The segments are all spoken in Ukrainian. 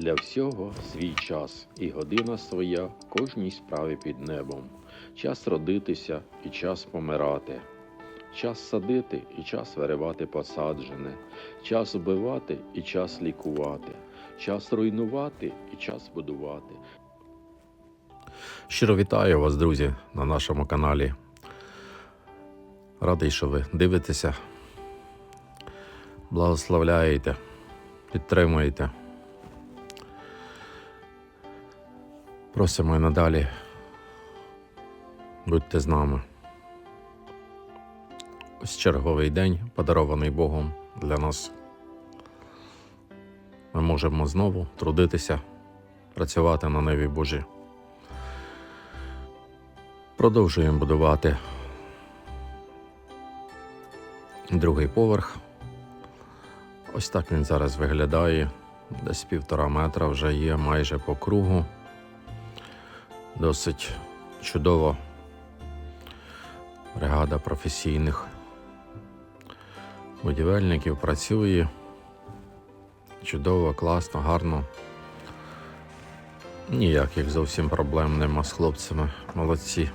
Для всього свій час і година своя кожній справі під небом. Час родитися і час помирати. Час садити і час виривати посаджене, час вбивати і час лікувати, час руйнувати і час будувати. Щиро вітаю вас, друзі, на нашому каналі. Радий, що ви дивитеся, благословляєте, підтримуєте. Просимо і надалі. Будьте з нами. Ось черговий день, подарований Богом для нас. Ми можемо знову трудитися, працювати на небі Божі. Продовжуємо будувати другий поверх. Ось так він зараз виглядає. Десь півтора метра вже є майже по кругу. Досить чудово. Бригада професійних будівельників працює. Чудово, класно, гарно. Ніяких зовсім проблем нема з хлопцями. Молодці.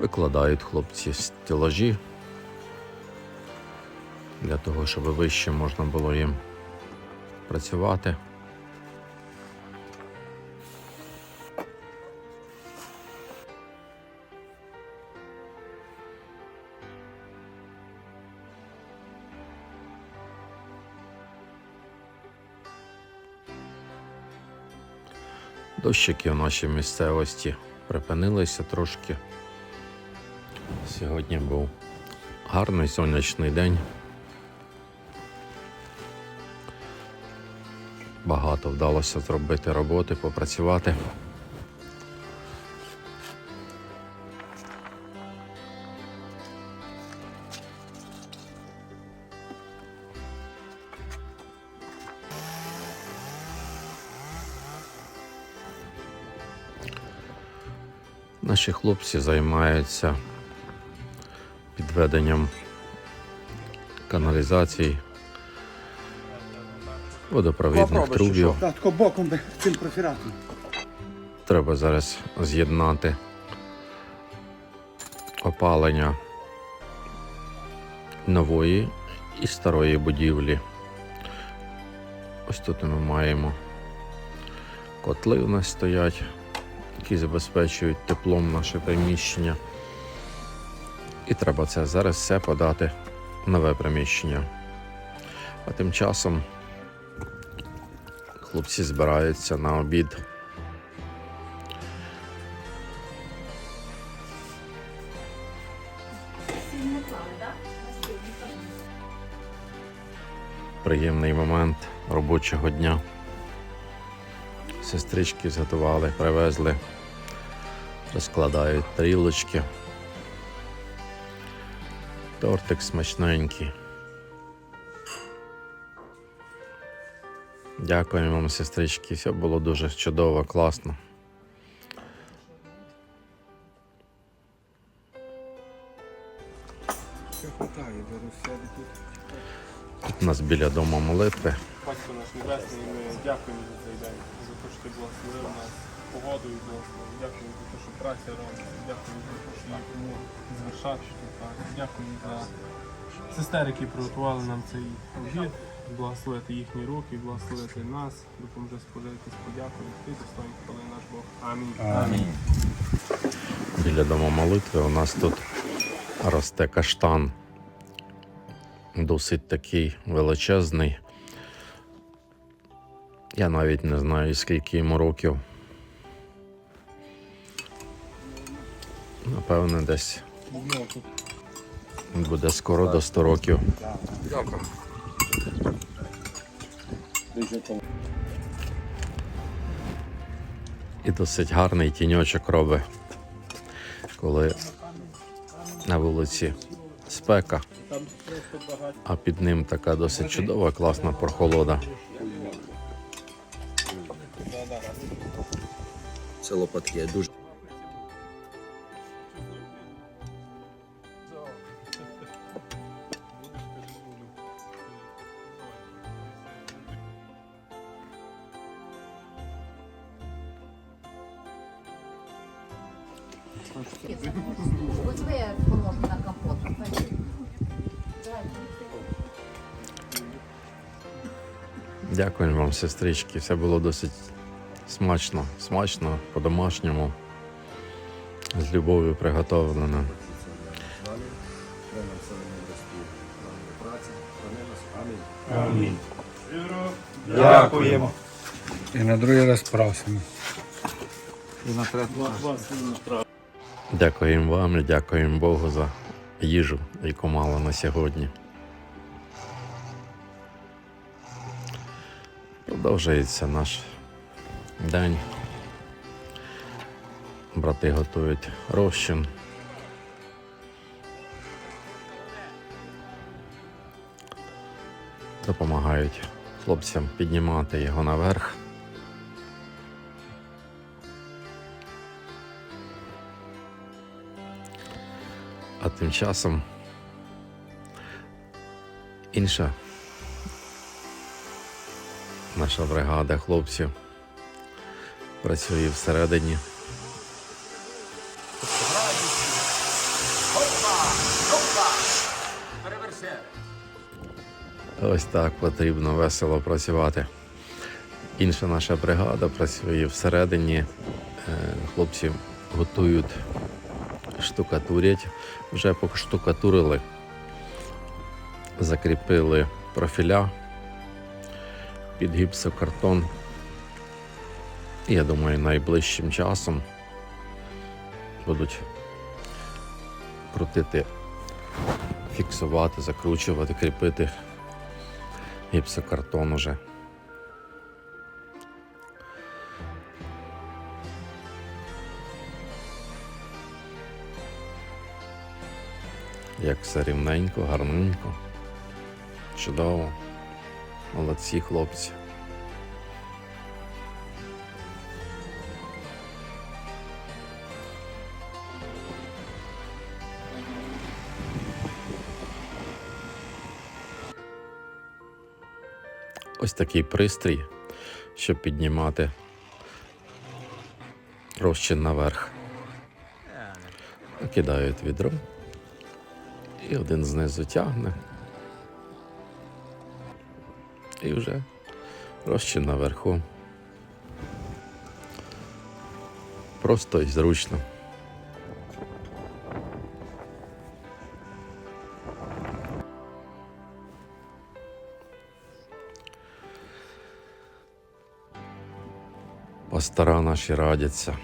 Викладають хлопці стелажі для того, щоб вище можна було їм працювати. Дощики в нашій місцевості припинилися трошки. Сьогодні був гарний сонячний день. Багато вдалося зробити роботи, попрацювати. Наші хлопці займаються підведенням каналізацій, водопровідних трубів. Так, тако боком цим профіратом. Треба зараз з'єднати опалення нової і старої будівлі. Ось тут ми маємо котли у нас стоять, які забезпечують теплом наше приміщення. І треба це зараз все подати в нове приміщення. А тим часом хлопці збираються на обід. Приємний момент робочого дня. Сестрички зготували, привезли, розкладають тарілочки. Тортик смачненький. Дякуємо вам, сестрички. Все було дуже чудово, класно. Тут у нас біля дому молитви. Батько наш Небесний, ми дякуємо за цей день, за те, що ти благословив нас погодою благословив. Дякуємо за те, що праця робиться. Дякуємо за те, що є кому звершати, що так. Дякуємо за сестер, які приготували нам цей обід. Благословити їхні руки, благословити нас, допоможе спожити подякою. Ти достойний хвали наш Бог. Амінь. Амінь. Біля дому молитви у нас тут росте каштан. Досить такий величезний. Я навіть не знаю, скільки йому років. Напевне, десь буде скоро до 100 років. І досить гарний тіньочок робить, коли на вулиці спека, а під ним така досить чудова, класна прохолода. Це лопатки дуже. На компот. Дякую вам, сестрички. Все було досить смачно, смачно, по-домашньому, з любов'ю приготовлено. Дякуємо. І на другий раз просимо. І на третій. Дякуємо вам і дякуємо Богу за їжу, яку мало на сьогодні. Продовжується наш день. Брати готують розчин. Допомагають хлопцям піднімати його наверх. А тим часом інша наша бригада хлопців працює всередині. Ось так потрібно весело працювати. Інша наша бригада працює всередині. Е, Хлопці готують штукатурять. Вже поштукатурили, закріпили профіля під гіпсокартон. Я думаю, найближчим часом будуть крутити, фіксувати, закручувати, кріпити гіпсокартон уже. Як все рівненько, гарненько. Чудово. Молодці хлопці. Ось такий пристрій, щоб піднімати розчин наверх. Кидають відро. І один знизу тягне. І вже розчин наверху. Просто і зручно. Пастора наші радяться.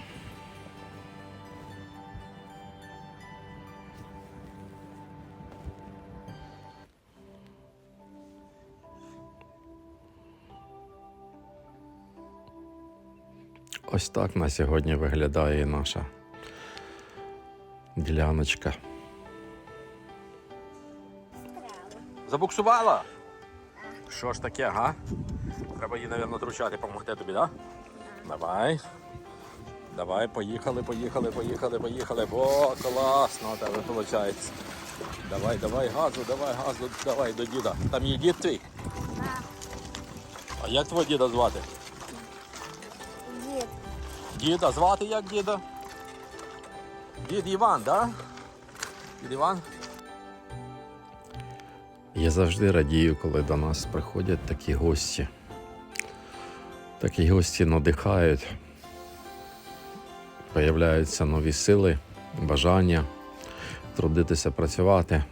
Ось так на сьогодні виглядає наша діляночка. Забуксувала? Що ж таке, га? Треба її, мабуть, тручати, допомогти тобі, так? Да? Давай. Давай, поїхали, поїхали, поїхали, поїхали. О, класно у тебе виходить. Давай, давай, газу, давай, газу, давай до діда. Там є дід твій? А як твого діда звати? Дід, Діда, звати як діда? Дід Іван. Да? Дід Іван? Я завжди радію, коли до нас приходять такі гості. Такі гості надихають. Появляються нові сили, бажання трудитися, працювати.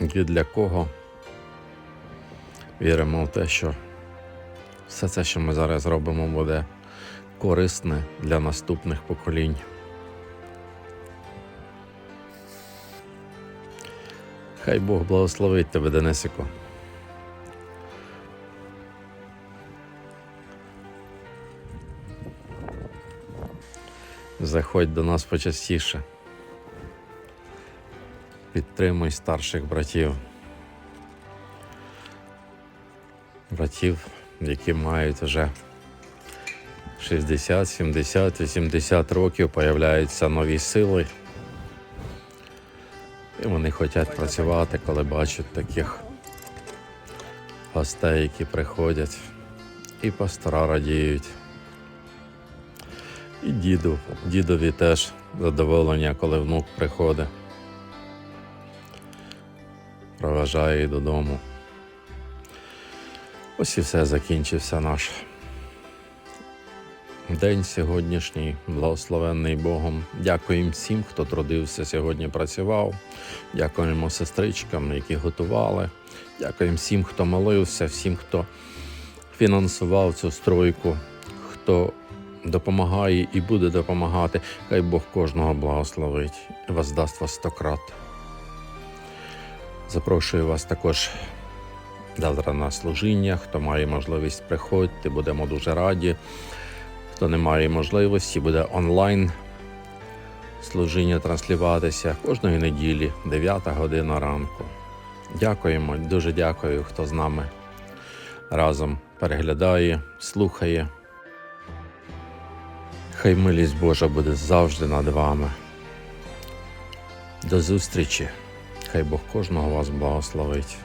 І для кого віримо в те, що все це, що ми зараз робимо, буде корисне для наступних поколінь. Хай Бог благословить тебе, Денисику. Заходь до нас почастіше. Підтримуй старших братів. Братів, які мають вже 60, 70, 80 років появляються нові сили. І вони хочуть працювати, коли бачать таких гостей, які приходять, і пастора радіють. І діду, дідові теж задоволення, коли внук приходить. Проважає додому. Ось і все закінчився наш день сьогоднішній, благословенний Богом. Дякуємо всім, хто трудився сьогодні, працював. Дякуємо сестричкам, які готували. Дякуємо всім, хто молився, всім, хто фінансував цю стройку, хто допомагає і буде допомагати. Хай Бог кожного благословить і воздасть вас стократ. Запрошую вас також завтра на служіння. Хто має можливість, приходьте, будемо дуже раді. Хто не має можливості, буде онлайн служіння транслюватися кожної неділі, 9 година ранку. Дякуємо, дуже дякую, хто з нами разом переглядає, слухає. Хай милість Божа буде завжди над вами. До зустрічі. Хай Бог кожного вас благословить.